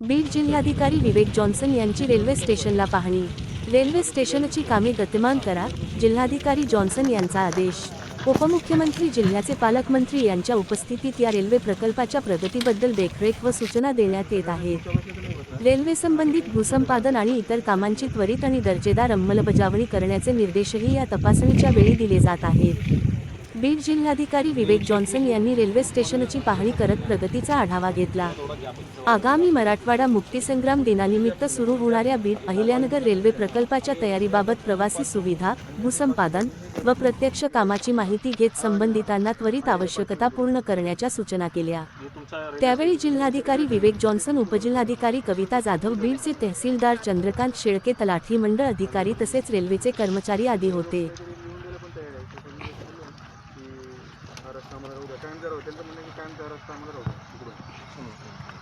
बीड जिल्हाधिकारी विवेक जॉन्सन यांची रेल्वे स्टेशनला पाहणी. रेल्वे स्टेशनची कामे गतिमान करा जिल्हाधिकारी जॉन्सन यांचा आदेश. उपमुख्यमंत्री जिल्ह्याचे पालकमंत्री यांच्या उपस्थितीत या रेल्वे प्रकल्पाच्या प्रगतीबद्दल देखरेख व सूचना देण्यात येत आहेत रेल्वे संबंधित भूसंपादन आणि इतर कामांची त्वरित आणि दर्जेदार अंमलबजावणी करण्याचे निर्देशही या तपासणीच्या वेळी दिले जात आहेत. बीड जिल्हाधिकारी विवेक जॉन्सन यांनी रेल्वे स्टेशनची पाहणी करत प्रगतीचा आढावा घेतला. आगामी मराठवाडा मुक्तीसंग्राम दिनानिमित्त सुरू होणाऱ्या बीड अहिल्यानगर रेल्वे प्रकल्पाच्या तयारीबाबत प्रवासी सुविधा भूसंपादन व प्रत्यक्ष कामाची माहिती घेत संबंधितांना त्वरित आवश्यकता पूर्ण करण्याच्या सूचना केल्या. त्यावेळी जिल्हाधिकारी विवेक जॉन्सन उपजिल्हाधिकारी कविता जाधव बीडचे तहसीलदार चंद्रकांत शेळके तलाठी मंडळ अधिकारी तसेच रेल्वेचे कर्मचारी आदी होते. आम्हाला राहू द्या कायम जर होते तर म्हणजे कायमचा रस्ता आम्हाला राहू द्या तिकडून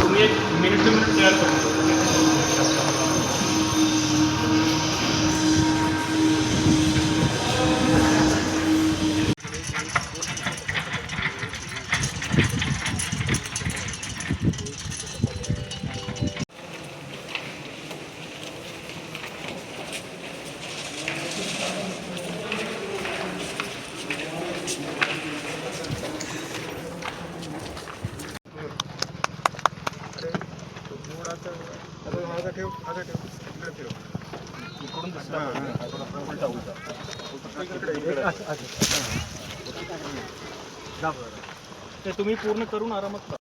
तुम्ही एक मिनिट टू मिनिट तयार करतो आता माझा ठेव आता ठेव इकडे ठेव इकडून दुसरा उलटा उलटा ते तुम्ही पूर्ण करून आरामात